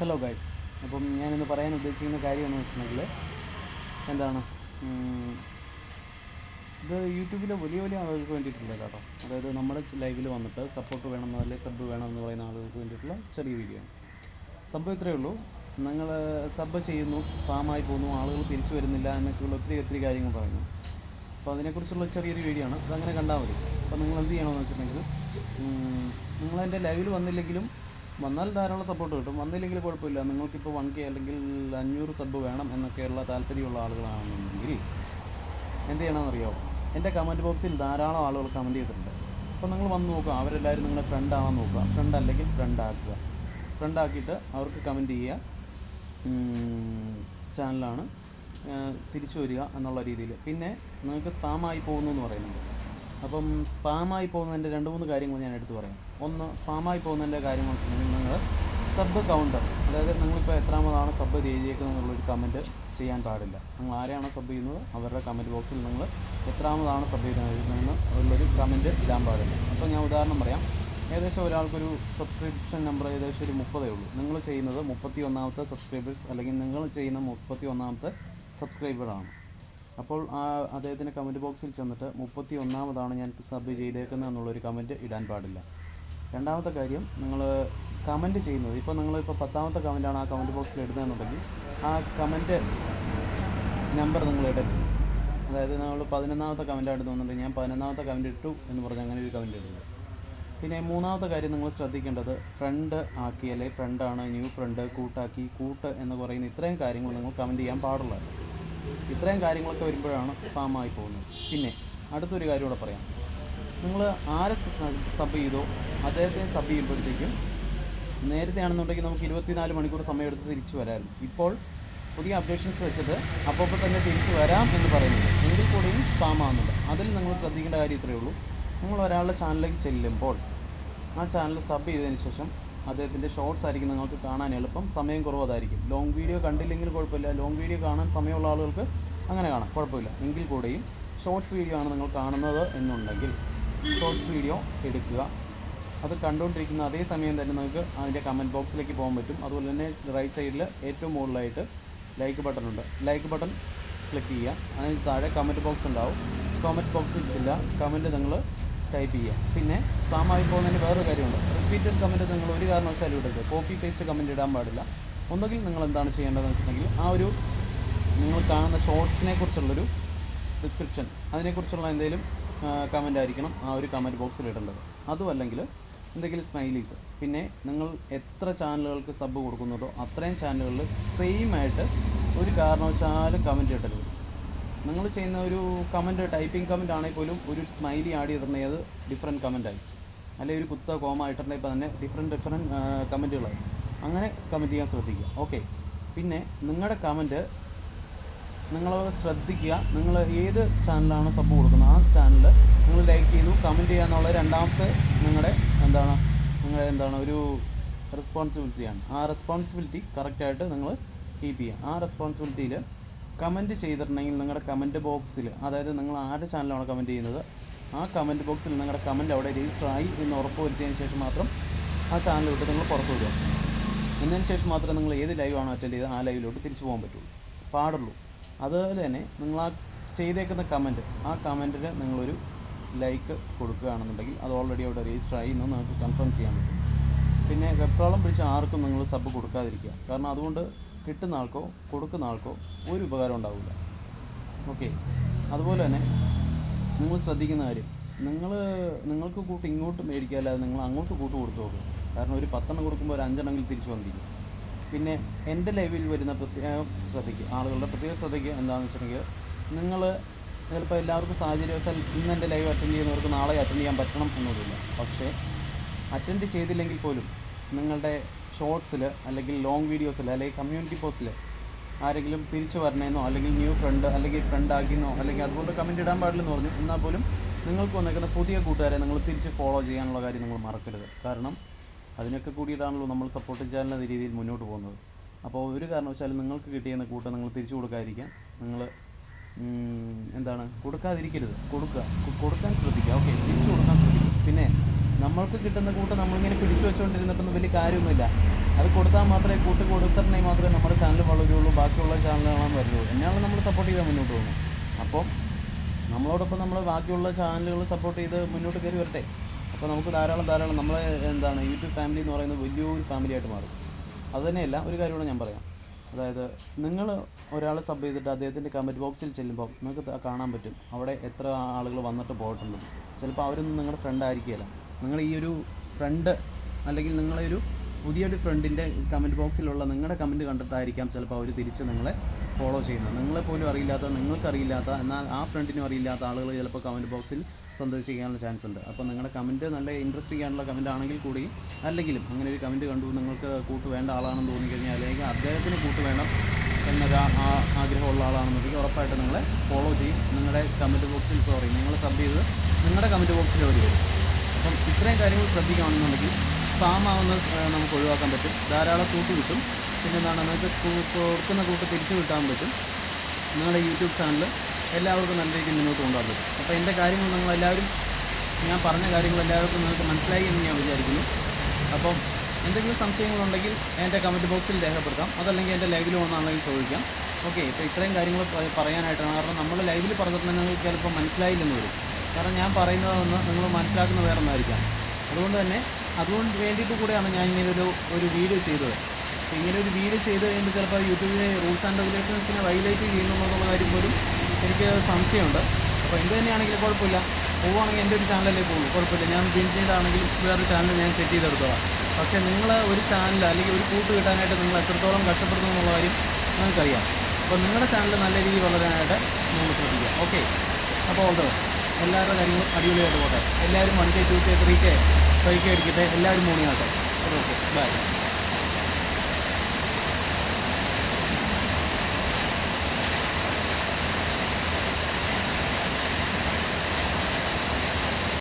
Hello guys അപ്പം ഞാനിന്ന് പറയാൻ ഉദ്ദേശിക്കുന്ന കാര്യം എന്ന് വെച്ചിട്ടുണ്ടെങ്കിൽ എന്താണ്? ഇത് യൂട്യൂബിലെ വലിയ വലിയ ആളുകൾക്ക് വേണ്ടിയിട്ടുള്ള കേട്ടോ അതായത് നമ്മുടെ ലൈവിൽ വന്നിട്ട് സപ്പോർട്ട് വേണം അല്ലെങ്കിൽ സബ് വേണം എന്ന് പറയുന്ന ആളുകൾക്ക് വേണ്ടിയിട്ടുള്ള ചെറിയ വീഡിയോ ആണ്. സംഭവം ഇത്രയേ ഉള്ളൂ. നിങ്ങൾ സബ് ചെയ്യുന്നു സ്പാമായി പോകുന്നു ആളുകൾ തിരിച്ചു വരുന്നില്ല എന്നൊക്കെയുള്ള ഒത്തിരി ഒത്തിരി കാര്യങ്ങൾ പറയുന്നു. അപ്പോൾ അതിനെക്കുറിച്ചുള്ള ചെറിയൊരു വീഡിയോ ആണ്. അതങ്ങനെ കണ്ടാൽ മതി. അപ്പോൾ നിങ്ങൾ എന്ത് ചെയ്യണമെന്ന് വെച്ചിട്ടുണ്ടെങ്കിൽ നിങ്ങളെന്റെ ലൈവിൽ വന്നില്ലെങ്കിലും വന്നാൽ ധാരാളം സപ്പോർട്ട് കിട്ടും. വന്നില്ലെങ്കിൽ കുഴപ്പമില്ല. നിങ്ങൾക്കിപ്പോൾ വൺ കെ അല്ലെങ്കിൽ അഞ്ഞൂറ് സബ് വേണം എന്നൊക്കെയുള്ള താല്പര്യമുള്ള ആളുകളാണെന്നുണ്ടെങ്കിൽ എന്ത് ചെയ്യണമെന്നറിയോ? എന്റെ കമന്റ് ബോക്സിൽ ധാരാളം ആളുകൾ കമന്റ് ചെയ്തിട്ടുണ്ട്. അപ്പോൾ നിങ്ങൾ വന്ന് നോക്കുക. അവരെല്ലാവരും നിങ്ങളുടെ ഫ്രണ്ട് ആവാൻ നോക്കുക. ഫ്രണ്ട് അല്ലെങ്കിൽ ഫ്രണ്ട് ആക്കുക. ഫ്രണ്ട് ആക്കിയിട്ട് അവർക്ക് കമന്റ് ചെയ്യുക. ചാനലാണ് തിരിച്ചു വരിക എന്നുള്ള രീതിയിൽ. പിന്നെ നിങ്ങൾക്ക് സ്പാമായി പോകുന്നു എന്ന് പറയുന്നുണ്ട്. അപ്പം സ്പാമായി പോകുന്നതിന്റെ രണ്ട് മൂന്ന് കാര്യങ്ങൾ ഞാൻ എടുത്തു പറയാം. ഒന്ന് സ്പാമായി പോകുന്നതിന്റെ കാര്യം വെച്ചിട്ടുണ്ടെങ്കിൽ നിങ്ങൾ സബ് കൗണ്ടർ അതായത് നിങ്ങളിപ്പോൾ എത്രാമതാണ് സബ് ചെയ്തേക്കുന്നത് എന്നുള്ളൊരു കമന്റ് ചെയ്യാൻ പാടില്ല. നിങ്ങൾ ആരെയാണ് സബ് ചെയ്യുന്നത് അവരുടെ കമന്റ് ബോക്സിൽ നിങ്ങൾ എത്രാമതാണ് സബ് ചെയ്യുന്നതെന്ന് ഉള്ളൊരു കമന്റ് ഇടാൻ പാടില്ല. അപ്പോൾ ഞാൻ ഉദാഹരണം പറയാം. ഏകദേശം ഒരാൾക്കൊരു സബ്സ്ക്രിപ്ഷൻ നമ്പർ ഏകദേശം ഒരു മുപ്പതേ ഉള്ളൂ. നിങ്ങൾ ചെയ്യുന്നത് മുപ്പത്തി ഒന്നാമത്തെ സബ്സ്ക്രൈബേഴ്സ് അല്ലെങ്കിൽ നിങ്ങൾ ചെയ്യുന്ന മുപ്പത്തി ഒന്നാമത്തെ സബ്സ്ക്രൈബറാണ് അപ്പോൾ ആ അദ്ദേഹത്തിന്റെ കമന്റ് ബോക്സിൽ ചെന്നിട്ട് മുപ്പത്തി ഒന്നാമതാണ് ഞാൻ സബ് ചെയ്തേക്കുന്നത് എന്നുള്ളൊരു കമന്റ് ഇടാൻ പാടില്ല. രണ്ടാമത്തെ കാര്യം നിങ്ങൾ കമന്റ് ചെയ്യുന്നത്. ഇപ്പോൾ നിങ്ങളിപ്പോൾ പത്താമത്തെ കമന്റാണ് ആ കമന്റ് ബോക്സിൽ ഇടുന്നതെന്നുണ്ടെങ്കിൽ ആ കമന്റ് നമ്പർ നിങ്ങൾ ഇടരുത്. അതായത് നമ്മൾ പതിനൊന്നാമത്തെ കമന്റ് ഇടുന്നുണ്ടെങ്കിൽ ഞാൻ പതിനൊന്നാമത്തെ കമന്റ് ഇട്ടു എന്ന് പറഞ്ഞ് അങ്ങനെ ഒരു കമന്റ് ഇടുന്നത് പിന്നെ മൂന്നാമത്തെ കാര്യം നിങ്ങൾ ശ്രദ്ധിക്കേണ്ടത് ഫ്രണ്ട് ആക്കി അല്ലെങ്കിൽ ഫ്രണ്ടാണ് ന്യൂ ഫ്രണ്ട് കൂട്ടാക്കി കൂട്ട് എന്ന് പറയുന്ന ഇത്രയും കാര്യങ്ങൾ നിങ്ങൾ കമന്റ് ചെയ്യാൻ പാടുള്ളത് ഇത്രയും കാര്യങ്ങളൊക്കെ വരുമ്പോഴാണ് സ്പാമായി പോകുന്നത്. പിന്നെ അടുത്തൊരു കാര്യം കൂടെ പറയാം. നിങ്ങൾ ആരെ സബ് ചെയ്തോ അദ്ദേഹത്തെ സബ് ചെയ്യുമ്പോഴത്തേക്കും നേരത്തെ ആണെന്നുണ്ടെങ്കിൽ നമുക്ക് ഇരുപത്തിനാല് മണിക്കൂർ സമയമെടുത്ത് തിരിച്ചു വരാമായിരുന്നു. ഇപ്പോൾ പുതിയ അപ്ഡേഷൻസ് വെച്ചത് അപ്പോൾ തന്നെ തിരിച്ചു വരാം എന്ന് പറയുന്നുണ്ട് എങ്കിൽ കൂടിയും സ്പാം ആവുന്നുണ്ട് അതിൽ നിങ്ങൾ ശ്രദ്ധിക്കേണ്ട കാര്യം ഇത്രയേ ഉള്ളൂ. നിങ്ങൾ ഒരാളുടെ ചാനലിലേക്ക് ചെല്ലുമ്പോൾ ആ ചാനൽ സബ് ചെയ്തതിന് ശേഷം അദ്ദേഹത്തിന്റെ ഷോർട്സ് ആയിരിക്കും നിങ്ങൾക്ക് കാണാൻ എളുപ്പം. സമയം കുറവതായിരിക്കും ലോങ് വീഡിയോ കണ്ടില്ലെങ്കിൽ കുഴപ്പമില്ല. ലോങ് വീഡിയോ കാണാൻ സമയമുള്ള ആളുകൾക്ക് അങ്ങനെ കാണാം. കുഴപ്പമില്ല. എങ്കിൽ കൂടെയും ഷോർട്സ് വീഡിയോ ആണ് നിങ്ങൾ കാണുന്നത് എന്നുണ്ടെങ്കിൽ ഷോർട്സ് വീഡിയോ എടുക്കുക. അത് കണ്ടുകൊണ്ടിരിക്കുന്ന അതേ സമയം തന്നെ നമുക്ക് അതിന്റെ കമന്റ് ബോക്സിലേക്ക് പോകാൻ പറ്റും. അതുപോലെ തന്നെ റൈറ്റ് സൈഡിൽ ഏറ്റവും മുകളിലായിട്ട് ലൈക്ക് ബട്ടൺ ഉണ്ട്. ലൈക്ക് ബട്ടൺ ക്ലിക്ക് ചെയ്യുക. അതിന് താഴെ കമന്റ് ബോക്സ് ഉണ്ടാവും. കമന്റ് ബോക്സിൽ ചെല്ലുക. കമന്റ് നിങ്ങൾ ടൈപ്പ് ചെയ്യുക. പിന്നെ സ്പാം ആയി പോകുന്നതിന് വേറൊരു കാര്യമുണ്ട്. റിപ്പീറ്റഡ് കമന്റ് നിങ്ങൾ ഒരു കാരണവശാലും ഇടരുത്. കോപ്പി പേസ്റ്റ് കമന്റ് ഇടാൻ പാടില്ല. ഒന്നുകിൽ നിങ്ങൾ എന്താണ് ചെയ്യേണ്ടതെന്ന് വെച്ചിട്ടുണ്ടെങ്കിൽ ആ ഒരു നിങ്ങൾ കാണുന്ന ഷോർട്സിനെ കുറിച്ചുള്ളൊരു ഡിസ്ക്രിപ്ഷൻ അതിനെക്കുറിച്ചുള്ള എന്തെങ്കിലും കമന്റ് ആയിരിക്കണം ആ ഒരു കമന്റ് ബോക്സിൽ ഇടേണ്ടത്. അതുമല്ലെങ്കിൽ എന്തെങ്കിലും സ്മൈലീസ് പിന്നെ നിങ്ങൾ എത്ര ചാനലുകൾക്ക് സബ് കൊടുക്കുന്നുണ്ടോ അത്രയും ചാനലുകളിൽ സെയിം ആയിട്ട് ഒരു കാരണവശാലും കമന്റ് ഇടരുത്. നിങ്ങൾ ചെയ്യുന്ന ഒരു കമന്റ് ടൈപ്പിംഗ് കമന്റ് ആണെങ്കിൽ പോലും ഒരു സ്മൈലി ആഡ് ചെയ്തിട്ടുണ്ടെങ്കിൽ അത് ഡിഫറെന്റ് കമന്റായി അല്ലെങ്കിൽ ഒരു കുത്ത കോമ ഇട്ടിട്ടുണ്ടെങ്കിൽ തന്നെ ഡിഫറെന്റ് ഡിഫറെന്റ് കമന്റുകളായി അങ്ങനെ കമന്റ് ചെയ്യാൻ ശ്രദ്ധിക്കുക. ഓക്കെ പിന്നെ നിങ്ങളുടെ കമന്റ് നിങ്ങൾ ശ്രദ്ധിക്കുക. നിങ്ങൾ ഏത് ചാനലാണ് സബ് കൊടുക്കുന്നത്? ആ ചാനൽ നിങ്ങൾ ലൈക്ക് ചെയ്തു കമന്റ് ചെയ്യുക എന്നുള്ള രണ്ടാമത്തെ നിങ്ങളുടെ എന്താണ് നിങ്ങളുടെ എന്താണ് ഒരു റെസ്പോൺസിബിലിറ്റിയാണ് ആ റെസ്പോൺസിബിലിറ്റി കറക്റ്റായിട്ട് നിങ്ങൾ കീപ്പ് ചെയ്യുക. ആ റെസ്പോൺസിബിലിറ്റിയിൽ കമന്റ് ചെയ്തിട്ടുണ്ടെങ്കിൽ നിങ്ങളുടെ കമന്റ് ബോക്സിൽ അതായത് നിങ്ങൾ ആരുടെ ചാനലാണ് കമന്റ് ചെയ്യുന്നത്? ആ കമന്റ് ബോക്സിൽ നിങ്ങളുടെ കമന്റ് അവിടെ രജിസ്റ്റർ ആയി എന്ന് ഉറപ്പ് വരുത്തിയതിന് ശേഷം മാത്രം ആ ചാനൽ വിട്ട് നിങ്ങൾ പുറത്തു വിടുക. എന്നതിന് ശേഷം മാത്രമേ നിങ്ങൾ ഏത് ലൈവാണോ അറ്റൻഡ് ചെയ്ത് ആ ലൈവിലോട്ട് തിരിച്ചു പോകാൻ പറ്റുള്ളൂ. പാടുള്ളൂ. അതുപോലെ തന്നെ നിങ്ങൾ ആ ചെയ്തേക്കുന്ന കമന്റ് ആ കമന്റിന് നിങ്ങളൊരു ലൈക്ക് കൊടുക്കുകയാണെന്നുണ്ടെങ്കിൽ അത് ഓൾറെഡി അവിടെ രജിസ്റ്റർ ആയി എന്ന് നിങ്ങൾക്ക് കൺഫേം ചെയ്യാൻ പറ്റും. പിന്നെ വെപ്രാളം പിടിച്ച ആർക്കും നിങ്ങൾ സബ് കൊടുക്കാതിരിക്കുക. കാരണം അതുകൊണ്ട് കിട്ടുന്ന ആൾക്കോ കൊടുക്കുന്ന ആൾക്കോ ഒരു ഉപകാരം ഉണ്ടാവില്ല. ഓക്കെ അതുപോലെ തന്നെ നിങ്ങൾ ശ്രദ്ധിക്കുന്ന കാര്യം നിങ്ങൾ നിങ്ങൾക്ക് കൂട്ട് ഇങ്ങോട്ട് മേടിക്കുക അല്ലാതെ നിങ്ങൾ അങ്ങോട്ട് കൂട്ട് കൊടുത്തു നോക്കുക കാരണം ഒരു പത്തെണ്ണം കൊടുക്കുമ്പോൾ ഒരു അഞ്ചെണ്ണമെങ്കിൽ തിരിച്ചു വന്നിരിക്കും. പിന്നെ എന്റെ ലൈവിൽ വരുന്ന പ്രത്യേകം ശ്രദ്ധിക്കുക ആളുകളുടെ പ്രത്യേക ശ്രദ്ധിക്കുക എന്താണെന്ന് വെച്ചിട്ടുണ്ടെങ്കിൽ നിങ്ങൾ ചിലപ്പോൾ എല്ലാവർക്കും സാഹചര്യവശാൽ ഇന്ന് എന്റെ ലൈവ് അറ്റൻഡ് ചെയ്യുന്നവർക്ക് നാളെ അറ്റൻഡ് ചെയ്യാൻ പറ്റണം എന്നൊന്നുമില്ല. പക്ഷേ അറ്റൻഡ് ചെയ്തില്ലെങ്കിൽ പോലും നിങ്ങളുടെ ഷോർട്സിൽ അല്ലെങ്കിൽ ലോങ് വീഡിയോസിൽ അല്ലെങ്കിൽ കമ്മ്യൂണിറ്റി പോസ്റ്റിൽ ആരെങ്കിലും തിരിച്ചു വരണേന്നോ അല്ലെങ്കിൽ ന്യൂ ഫ്രണ്ട് അല്ലെങ്കിൽ ഫ്രണ്ട് ആക്കിയെന്നോ അല്ലെങ്കിൽ അതുകൊണ്ട് കമന്റ് ഇടാൻ പാടില്ലെന്ന് പറഞ്ഞു എന്നാൽ പോലും നിങ്ങൾക്ക് വന്നേക്കുന്ന പുതിയ കൂട്ടുകാരെ നിങ്ങൾ തിരിച്ച് ഫോളോ ചെയ്യാനുള്ള കാര്യം നിങ്ങൾ മറക്കരുത്. കാരണം അതിനൊക്കെ കൂടിയിട്ടാണല്ലോ നമ്മൾ സപ്പോർട്ടിംഗ് ചാനൽ രീതിയിൽ മുന്നോട്ട് പോകുന്നത്. അപ്പോൾ ഒരു കാരണവശാലും നിങ്ങൾക്ക് കിട്ടിയെന്ന കൂട്ടം നിങ്ങൾ തിരിച്ചു കൊടുക്കാതിരിക്കാൻ നിങ്ങൾ എന്താണ് കൊടുക്കാതിരിക്കരുത്. കൊടുക്കുക. കൊടുക്കാൻ ശ്രദ്ധിക്കുക. ഓക്കെ തിരിച്ചു കൊടുക്കാൻ ശ്രദ്ധിക്കുക. പിന്നെ നമ്മൾക്ക് കിട്ടുന്ന കൂട്ട് നമ്മളിങ്ങനെ പിടിച്ചു വെച്ചുകൊണ്ടിരുന്നിട്ടൊന്നും വലിയ കാര്യമൊന്നുമില്ല. അത് കൊടുത്താൽ മാത്രമേ കൂട്ട് കൊടുത്തിട്ടുണ്ടെങ്കിൽ മാത്രമേ നമ്മുടെ ചാനൽ വളരുള്ളൂ ബാക്കിയുള്ള ചാനലുകളാണ് വരുള്ളൂ. എന്നാണ് നമ്മൾ സപ്പോർട്ട് ചെയ്താൽ മുന്നോട്ട് പോകുന്നത്. അപ്പം നമ്മളോടൊപ്പം നമ്മൾ ബാക്കിയുള്ള ചാനലുകൾ സപ്പോർട്ട് ചെയ്ത് മുന്നോട്ട് കയറി വരട്ടെ. അപ്പോൾ നമുക്ക് ധാരാളം ധാരാളം നമ്മളെ എന്താണ് യൂട്യൂബ് ഫാമിലി എന്ന് പറയുന്നത് വലിയൊരു ഫാമിലി ആയിട്ട് മാറും. അത് തന്നെയല്ല ഒരു കാര്യം കൂടെ ഞാൻ പറയാം. അതായത് നിങ്ങൾ ഒരാളെ സബ് ചെയ്തിട്ട് അദ്ദേഹത്തിന്റെ കമന്റ് ബോക്സിൽ ചെല്ലുമ്പോൾ നിങ്ങൾക്ക് കാണാൻ പറ്റും. അവിടെ എത്ര ആളുകൾ വന്നിട്ട് പോയിട്ടുണ്ട്. ചിലപ്പോൾ അവരൊന്നും നിങ്ങളുടെ ഫ്രണ്ട് ആയിരിക്കില്ല നിങ്ങൾ ഈ ഒരു ഫ്രണ്ട് അല്ലെങ്കിൽ നിങ്ങളെ ഒരു പുതിയൊരു ഫ്രണ്ടിന്റെ കമന്റ് ബോക്സിലുള്ള നിങ്ങളുടെ കമന്റ് കണ്ടിട്ടായിരിക്കാം ചിലപ്പോൾ അവർ തിരിച്ച് നിങ്ങളെ ഫോളോ ചെയ്യുന്നത്. നിങ്ങളെ പോലും അറിയില്ലാത്ത നിങ്ങൾക്കറിയില്ലാത്ത എന്നാൽ ആ ഫ്രണ്ടിനും അറിയില്ലാത്ത ആളുകൾ ചിലപ്പോൾ കമന്റ് ബോക്സിൽ സന്ദർശിക്കാനുള്ള ചാൻസ് ഉണ്ട്. അപ്പോൾ നിങ്ങളുടെ കമന്റ് നല്ല ഇൻട്രസ്റ്റിംഗ് ആയിട്ടുള്ള കമന്റ് ആണെങ്കിൽ കൂടി അല്ലെങ്കിലും അങ്ങനെ ഒരു കമന്റ് കണ്ടു നിങ്ങൾക്ക് കൂട്ട് വേണ്ട ആളാണെന്ന് തോന്നിക്കഴിഞ്ഞാൽ അല്ലെങ്കിൽ അദ്ദേഹത്തിന് കൂട്ട് വേണം എന്നൊരു ആഗ്രഹമുള്ള ആളാണെന്നുണ്ടെങ്കിൽ ഉറപ്പായിട്ട് നിങ്ങളെ ഫോളോ ചെയ്യും. നിങ്ങളുടെ കമന്റ് ബോക്സിൽ സോറി നിങ്ങൾ സബ് ചെയ്ത് നിങ്ങളുടെ കമന്റ് ബോക്സിൽ അവർ വരും. അപ്പം ഇത്രയും കാര്യങ്ങൾ ശ്രദ്ധിക്കുകയാണെന്നുണ്ടെങ്കിൽ സ്പാം ആവുന്നത് ഏഹ്, നമുക്ക് ഒഴിവാക്കാൻ പറ്റും. ധാരാളം കൂട്ട് കിട്ടും. പിന്നെ എന്താണ് നിങ്ങൾക്ക് കൊടുക്കുന്ന കൂട്ട് തിരിച്ചു കിട്ടാൻ പറ്റും. നിങ്ങളുടെ യൂട്യൂബ് ചാനൽ എല്ലാവർക്കും നല്ല രീതിയിൽ മുന്നോട്ട് കൊണ്ടുപോകാൻ അപ്പോൾ എന്റെ കാര്യങ്ങൾ നിങ്ങൾ എല്ലാവരും ഞാൻ പറഞ്ഞ കാര്യങ്ങൾ എല്ലാവർക്കും നിങ്ങൾക്ക് മനസ്സിലായി എന്ന് ഞാൻ വിചാരിക്കുന്നു. അപ്പം എന്തെങ്കിലും സംശയങ്ങളുണ്ടെങ്കിൽ എന്റെ കമന്റ് ബോക്സിൽ രേഖപ്പെടുത്താം. അതല്ലെങ്കിൽ എന്റെ ലൈവിൽ വന്നാണെങ്കിൽ ചോദിക്കാം. ഓക്കെ ഇപ്പോൾ ഇത്രയും കാര്യങ്ങൾ പറയാനായിട്ടാണ്. കാരണം നമ്മൾ ലൈവിൽ പറഞ്ഞിട്ടുണ്ടെങ്കിൽ നിങ്ങൾക്ക് ചിലപ്പോൾ മനസ്സിലായില്ലെന്ന് വരും. കാരണം ഞാൻ പറയുന്നതെന്ന് നിങ്ങൾ മനസ്സിലാക്കുന്ന വേറെ ഒന്നായിരിക്കാം. അതുകൊണ്ട് തന്നെ അതുകൊണ്ട് വേണ്ടിയിട്ട് കൂടെയാണ് ഞാൻ ഇങ്ങനൊരു ഒരു വീഡിയോ ചെയ്തത്. ഇങ്ങനെ ഒരു വീഡിയോ ചെയ്ത് കഴിയുമ്പോൾ ചിലപ്പോൾ യൂട്യൂബിലെ റൂൾസ് ആൻഡ് റെഗുലേഷൻസിനെ വൈലേറ്റ് ചെയ്യുന്നു എന്നുള്ള കാര്യം പോലും എനിക്ക് സംശയമുണ്ട്. അപ്പോൾ എന്ത് തന്നെയാണെങ്കിലും കുഴപ്പമില്ല. പോവുകയാണെങ്കിൽ എന്റെ ഒരു ചാനലല്ലേ പോകുള്ളൂ കുഴപ്പമില്ല. ഞാൻ പിന്നീടാണെങ്കിലും വേറൊരു ചാനൽ ഞാൻ സെറ്റ് ചെയ്തെടുത്തോളാം. പക്ഷേ നിങ്ങൾ ഒരു ചാനൽ അല്ലെങ്കിൽ ഒരു കൂട്ട് കിട്ടാനായിട്ട് നിങ്ങൾ എത്രത്തോളം കഷ്ടപ്പെടുന്നു എന്നുള്ള കാര്യം നിങ്ങൾക്കറിയാം. അപ്പോൾ നിങ്ങളുടെ ചാനൽ നല്ല രീതിയിൽ വളരാനായിട്ട് നിങ്ങൾ ശ്രദ്ധിക്കുക. ഓക്കെ അപ്പോൾ ഓൾ ദ ബെസ്റ്റ് എല്ലാവരുടെ കാര്യങ്ങളും അടിപൊളിയായിട്ട് പോട്ടെ. എല്ലാവരും one K two K three K five K അടിക്കട്ടെ എല്ലാവരും ആട്ടെ ഓക്കെ ബൈ